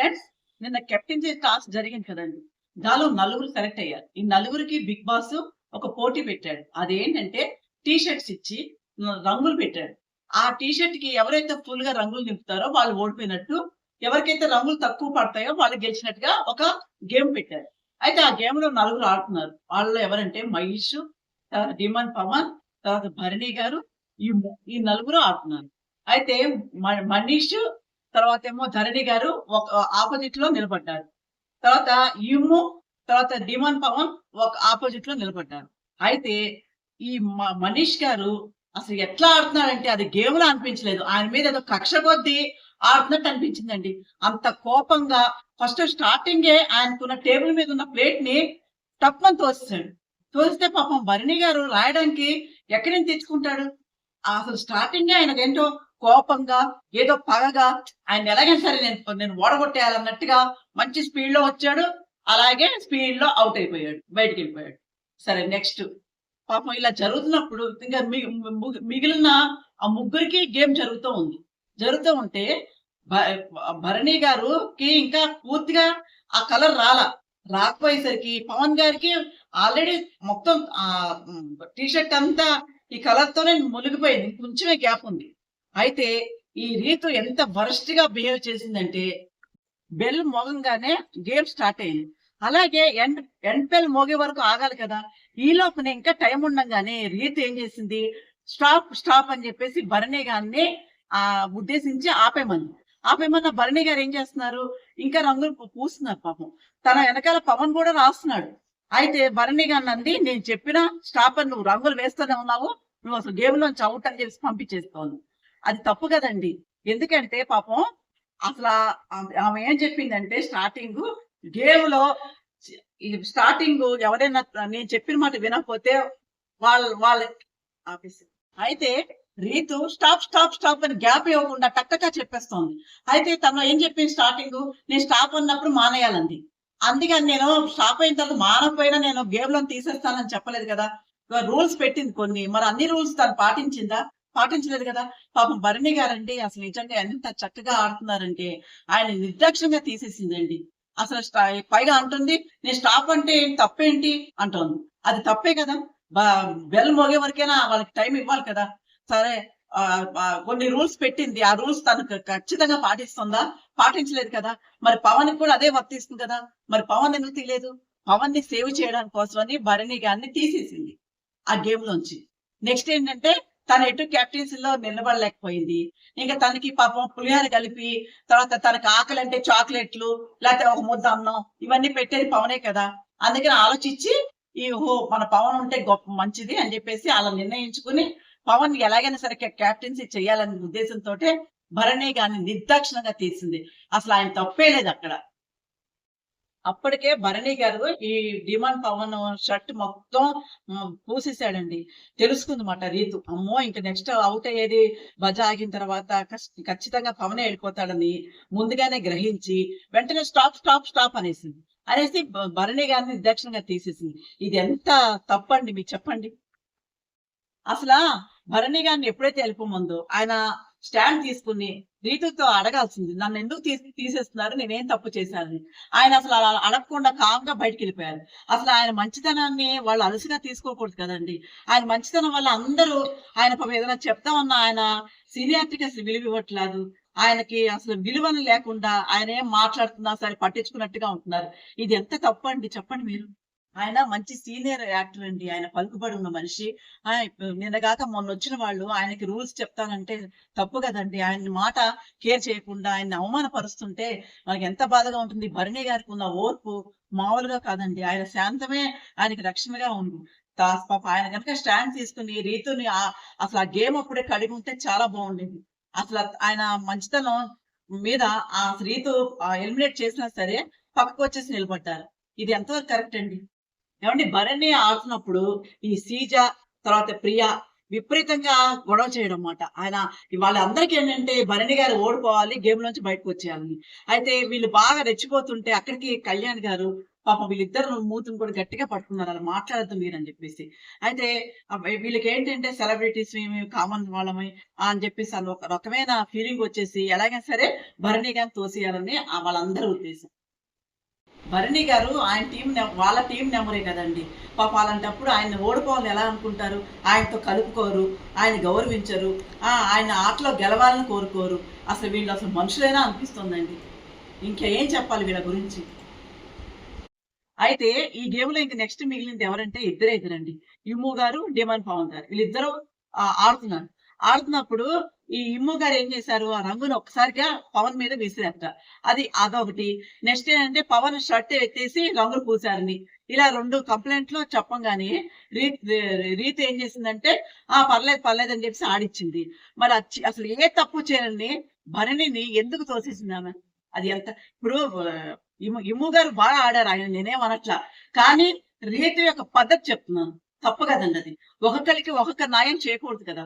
Friends నిన్న captaincy task జరిగింది కదండి. దానిలో నలుగురు సెలెక్ట్ అయ్యారు. ఈ నలుగురికి బిగ్ బాస్ ఒక పోటీ పెట్టాడు. అదేంటంటే టీ షర్ట్స్ ఇచ్చి రంగులు పెట్టాడు. ఆ టీ షర్ట్కి ఎవరైతే ఫుల్గా రంగులు నింపుతారో వాళ్ళు ఓడిపోయినట్టు ఎవరికైతే రంగులు తక్కువ పడతాయో వాళ్ళు గెలిచినట్టుగా ఒక గేమ్ పెట్టారు. అయితే ఆ గేమ్లో నలుగురు ఆడుతున్నారు. వాళ్ళు ఎవరంటే మహేష్ తర్వాత డిమన్ పవన్ తర్వాత భరణి గారు ఈ ఈ నలుగురు ఆడుతున్నారు. అయితే మ- మనీష్ తర్వాత ఏమో ధరణి గారు ఒక ఆపోజిట్లో నిలబడ్డారు. తర్వాత ఇమ్ము తర్వాత డిమాన్ పవన్ ఒక ఆపోజిట్లో నిలబడ్డారు. అయితే ఈ మ- మనీష్ గారు అసలు ఎట్లా ఆడుతున్నారంటే అది గేమ్లో అనిపించలేదు. ఆయన మీద ఏదో కక్ష కొద్దీ ఆడుతున్నట్టు అనిపించిందండి. అంత కోపంగా ఫస్ట్ స్టార్టింగే ఆయనకున్న టేబుల్ మీద ఉన్న ప్లేట్ని తప్పని తోస్తాడు తోస్తే పాపం భరణి గారు రాయడానికి ఎక్కడి నుంచి తెచ్చుకుంటాడు? అసలు స్టార్టింగ్ ఆయనకు ఏంటో కోపంగా ఏదో పగగా ఆయన ఎలాగైనా సరే నేను నేను ఓడగొట్టేయాలన్నట్టుగా మంచి స్పీడ్లో వచ్చాడు. అలాగే స్పీడ్లో అవుట్ అయిపోయాడు బయటికి వెళ్ళిపోయాడు సరే నెక్స్ట్. పాపం ఇలా జరుగుతున్నప్పుడు ఇంకా మిగిలిన ఆ ముగ్గురికి గేమ్ జరుగుతూ ఉంది. జరుగుతూ ఉంటే భ- భరణి గారుకి ఇంకా పూర్తిగా ఆ కలర్ రాలా. రాకపోయేసరికి పవన్ గారికి ఆల్రెడీ మొత్తం ఆ టీ షర్ట్ అంతా ఈ కలర్ తోనే మునిగిపోయింది. కొంచెమే గ్యాప్ ఉంది. అయితే ఈ రీతు ఎంత వరస్ట్గా బిహేవ్ చేసిందంటే బెల్ మోగంగానే గేమ్ స్టార్ట్ అయింది. అలాగే ఎండ్ ఎండ్ బెల్ మోగే వరకు ఆగాలి కదా. ఈ లోపల ఇంకా టైం ఉండగానే రీతు ఏం చేసింది? స్టాప్ స్టాప్ అని చెప్పేసి భరణి గారిని ఆ ఉద్దేశించి ఆపేమంది. ఆపేమన్న భరణి గారు ఏం చేస్తున్నారు? ఇంకా రంగులు పూస్తున్నారు పాపం. తన వెనకాల పవన్ కూడా రాస్తున్నాడు. అయితే భరణి గారిని అంది నేను చెప్పిన స్టాప్ అని నువ్వు రంగులు వేస్తూనే ఉన్నావు. నువ్వు అసలు గేమ్ లోంచి అవుట్ అని చెప్పి పంపించేస్తావు అది తప్పు కదండి. ఎందుకంటే పాపం అసలు ఆమె ఏం చెప్పిందంటే స్టార్టింగ్ గేమ్లో ఈ స్టార్టింగ్ ఎవరైనా నేను చెప్పిన మాట వినకపోతే వాళ్ళ వాళ్ళ ఆఫీస్ అయితే రీతు స్టాప్ స్టాప్ స్టాప్ అని గ్యాప్ ఇవ్వకుండా టక్కగా చెప్పేస్తోంది. అయితే తను ఏం చెప్పింది స్టార్టింగ్? నేను స్టాప్ అన్నప్పుడు మానేయాలండి అందుకని నేను స్టాప్ అయిన తర్వాత మానకపోయినా నేను గేమ్లో తీసేస్తానని చెప్పలేదు కదా. రూల్స్ పెట్టింది కొన్ని. మరి అన్ని రూల్స్ తను పాటించిందా? పాటించలేదు కదా. పాపం భరణి గారండి అసలు నిజంగా ఎంత చక్కగా ఆడుతున్నారంటే ఆయన నిర్దాక్షంగా తీసేసిందండి. అసలు పైగా అంటుంది నేను స్టాప్ అంటే ఏంటి, తప్పేంటి? అంటోంది. అది తప్పే కదా. బెల్ మోగే వరకైనా వాళ్ళకి టైం ఇవ్వాలి కదా. సరే కొన్ని రూల్స్ పెట్టింది. ఆ రూల్స్ తను ఖచ్చితంగా పాటిస్తుందా? పాటించలేదు కదా. మరి పవన్ కూడా అదే వర్తిస్తుంది కదా. మరి పవన్ ఎందుకు తీయలేదు? పవన్ని సేవ్ చేయడానికి కోసమని భరణి గారిని తీసేసింది ఆ గేమ్ లోంచి నెక్స్ట్ ఏంటంటే తను ఎటు కెప్టెన్సీలో నిలబడలేకపోయింది. ఇంకా తనకి పాపం పులిహార కలిపి తర్వాత తనకి ఆకలి అంటే చాక్లెట్లు లేకపోతే ఒక ముద్ద అన్నం ఇవన్నీ పెట్టేది పవనే కదా. అందుకని ఆలోచించి ఈ ఓహో మన పవన్ ఉంటే గొప్ప మంచిది అని చెప్పేసి అలా నిర్ణయించుకుని పవన్ ఎలాగైనా సరే క్యాప్టెన్సీ చేయాలనే ఉద్దేశంతో భరణి గారిని నిర్దాక్షిణంగా తీసింది. అసలు ఆయన తప్పే లేదు అక్కడ. అప్పటికే భరణి గారు ఈ డిమాండ్ పవన్ షర్ట్ మొత్తం పూసేశాడండి. తెలుసుకుందన్నమాట రీతు. అమ్మో ఇంకా నెక్స్ట్ అవుట్ అయ్యేది బజ ఆగిన తర్వాత ఖచ్చితంగా పవనే వెళ్ళిపోతాడని ముందుగానే గ్రహించి వెంటనే స్టాప్ స్టాప్ స్టాప్ అనేసింది. అనేసి భరణి గారిని నిర్దాక్షిణంగా తీసేసింది. ఇది ఎంత తప్పండి మీకు చెప్పండి. అసలు భరణి గారిని ఎప్పుడైతే వెళ్ళిపోమందో ఆయన స్టాండ్ తీసుకుని రీతుతో అడగాల్సింది. నన్ను ఎందుకు తీసి తీసేస్తున్నారు? నేనేం తప్పు చేశాను ఆయన అసలు అలా అడగకుండా కామ్గా బయటికి వెళ్ళిపోయారు అసలు ఆయన మంచితనాన్ని వాళ్ళు అలసిగా తీసుకోకూడదు కదండి. ఆయన మంచితనం వల్ల అందరూ ఆయన ఏదైనా చెప్తామన్నా ఆయన సీనియారిటీకి అసలు విలువ ఇవ్వట్లేదు. ఆయనకి అసలు విలువను లేకుండా ఆయన ఏం మాట్లాడుతున్నా సరే పట్టించుకున్నట్టుగా ఉంటున్నారు. ఇది ఎంత తప్పు అండి? చెప్పండి మీరు. ఆయన మంచి సీనియర్ యాక్టర్ అండి. ఆయన పలుకుబడి ఉన్న మనిషి. ఆ, నిన్నగాక మొన్న వచ్చిన వాళ్ళు ఆయనకి రూల్స్ చెప్తానంటే తప్పు కదండి. ఆయన మాట కేర్ చేయకుండా ఆయన్ని అవమానపరుస్తుంటే మనకి ఎంత బాధగా ఉంటుంది. భరణి గారికి ఉన్న ఓర్పు మామూలుగా కాదండి. ఆయన శాంతమే ఆయనకి రక్షణగా ఉంది పాప ఆయన కనుక స్టాండ్ తీసుకుని రీతుని అసలు ఆ గేమ్ అప్పుడే కడిగి ఉంటే చాలా బాగుండేది. అసలు ఆయన మంచితనం మీద ఆ రీతు ఎలిమినేట్ చేసినా సరే పక్కకు వచ్చేసి నిలబడ్డారు. ఇది ఎంతవరకు కరెక్ట్ అండి? ఏమండి? భరణి ఆడుతున్నప్పుడు ఈ సీజ తర్వాత ప్రియ విపరీతంగా గొడవ చేయడం అన్నమాట ఆయన వాళ్ళందరికీ ఏంటంటే భరణి గారు ఓడిపోవాలి గేమ్ నుంచి బయటకు వచ్చేయాలని. అయితే వీళ్ళు బాగా రెచ్చిపోతుంటే అక్కడికి కళ్యాణ్ గారు పాపం వీళ్ళిద్దరు మూతుని కూడా గట్టిగా పట్టుకున్నారు. అలా మాట్లాడద్దు మీరు అని చెప్పేసి. అయితే వీళ్ళకి ఏంటంటే సెలబ్రిటీస్ మేము కామన్ వాళ్ళమే అని చెప్పేసి అని ఒక రకమైన ఫీలింగ్ వచ్చేసి ఎలాగైనా సరే భరణి గారిని తోసేయాలని ఆ వాళ్ళందరూ ఉద్దేశం. భరణి గారు ఆయన టీం వాళ్ళ టీం నెంబరే కదండి. పాప అలాంటప్పుడు ఆయన ఓడిపోవాలని ఎలా అనుకుంటారు? ఆయనతో కలుపుకోరు ఆయన గౌరవించరు ఆ, ఆయన ఆటలో గెలవాలని కోరుకోరు. అసలు వీళ్ళు అసలు మనుషులైనా అనిపిస్తుందండి. ఇంకా ఏం చెప్పాలి వీళ్ళ గురించి? అయితే ఈ గేమ్లో ఇంక నెక్స్ట్ మిగిలింది ఎవరంటే ఇద్దరే ఇద్దరండి యుమ్ము గారు డిమాన్ పవన్ గారు. వీళ్ళిద్దరూ ఆడుతున్నారు. ఆడుతున్నప్పుడు ఈ ఇమ్ము గారు ఏం చేశారు? ఆ రంగును ఒక్కసారిగా పవన్ మీద విసిరేట అది అదొకటి. నెక్స్ట్ ఏంటంటే పవన్ షర్ట్ ఎత్తేసి రంగులు పూసారని. ఇలా రెండు కంప్లైంట్లు చెప్పంగానే రీత్ రీత్ ఏం చేసిందంటే ఆ పర్లేదు పర్లేదు అని చెప్పేసి ఆడిచ్చింది. మరి అసలు ఏ తప్పు చేయని భరణిని ఎందుకు తోసేసింది ఆమె? అది ఎంత ఇప్పుడు ఆ, ఇమ్ము గారు బాగా ఆడారు ఆయన నేనేం అనట్లా. కానీ రీతు యొక్క పద్ధతి చెప్తున్నాను. తప్పు కదండి అది ఒక్కొక్కరికి ఒక్కొక్క న్యాయం చేయకూడదు కదా.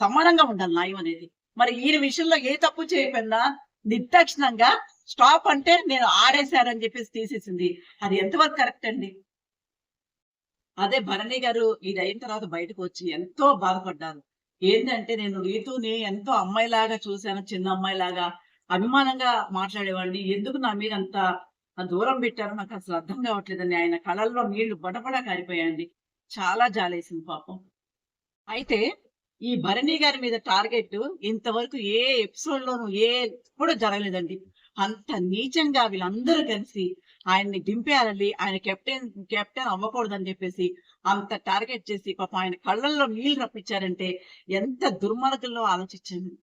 సమానంగా ఉండాలి న్యాయం అనేది. మరి ఈ విషయంలో ఏ తప్పు చేయకుండా నిర్దాక్షిణంగా స్టాప్ అంటే నేను ఆడేశారని చెప్పేసి తీసేసింది. అది ఎంతవరకు కరెక్ట్ అండి? అదే భరణి గారు ఇది అయిన తర్వాత బయటకు వచ్చి ఎంతో బాధపడ్డారు. ఏంటంటే నేను రీతుని ఎంతో అమ్మాయిలాగా చూశాను చిన్న అమ్మాయిలాగా అభిమానంగా మాట్లాడేవాడిని. ఎందుకు నా మీద అంత దూరం పెట్టారో నాకు అసలు అర్థం కావట్లేదండి. ఆయన కళల్లో నీళ్ళు బడబడా కారిపోయాయండి చాలా జాలేసింది పాపం అయితే ఈ భరణి గారి మీద టార్గెట్ ఇంతవరకు ఏ ఎపిసోడ్ లోను ఏ కూడా జరగలేదండి. అంత నీచంగా వీళ్ళందరూ కలిసి ఆయన్ని దింపేయాలని ఆయన కెప్టెన్ కెప్టెన్ అవ్వకూడదని చెప్పేసి అంత టార్గెట్ చేసి పాపం ఆయన కళ్ళల్లో నీళ్ళు రప్పించారంటే ఎంత దుర్మార్గంలో ఆలోచించండి.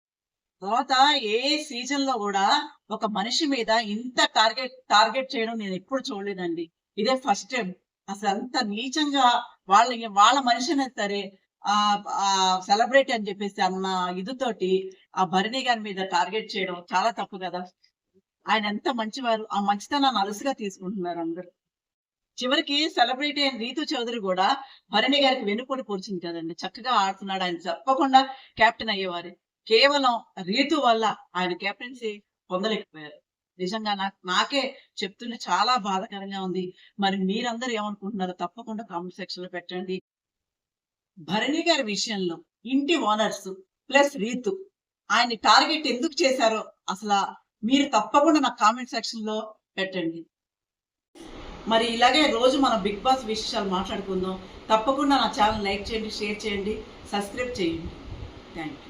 తర్వాత ఏ సీజన్లో కూడా ఒక మనిషి మీద ఇంత టార్గెట్ టార్గెట్ చేయడం నేను ఎప్పుడు చూడలేదండి. ఇదే ఫస్ట్ టైం అసలు అంత నీచంగా వాళ్ళ వాళ్ళ మనిషినే సరే సెలబ్రిటీ అని చెప్పేసి అన్న ఇదితోటి ఆ భరణి గారి మీద టార్గెట్ చేయడం చాలా తప్పు కదా. ఆయన ఎంత మంచివారు ఆ మంచితనాన్ని అలసుగా తీసుకుంటున్నారు అందరు. చివరికి సెలబ్రిటీ అయిన రీతు చౌదరి కూడా భరణి గారికి వెనుకొని కూర్చుంది కదండి. చక్కగా ఆడుతున్నాడు. ఆయన తప్పకుండా కెప్టెన్ అయ్యేవారు. కేవలం రీతు వల్ల ఆయన కెప్టెన్సీ పొందలేకపోయారు. నిజంగా నాకు నాకే చెప్తుంటే చాలా బాధాకరంగా ఉంది. మరి మీరందరూ ఏమనుకుంటున్నారో తప్పకుండా కామెంట్ సెక్షన్లో పెట్టండి. భరణి గారి విషయంలో ఇంటి ఓనర్స్ ప్లస్ రీతు ఆయన టార్గెట్ ఎందుకు చేశారో అసలు మీరు తప్పకుండా నా కామెంట్ సెక్షన్లో పెట్టండి. మరి ఇలాగే రోజు మనం బిగ్ బాస్ విషయాలు మాట్లాడుకుందాం. తప్పకుండా నా ఛానల్ లైక్ చేయండి షేర్ చేయండి సబ్స్క్రైబ్ చేయండి. Thank you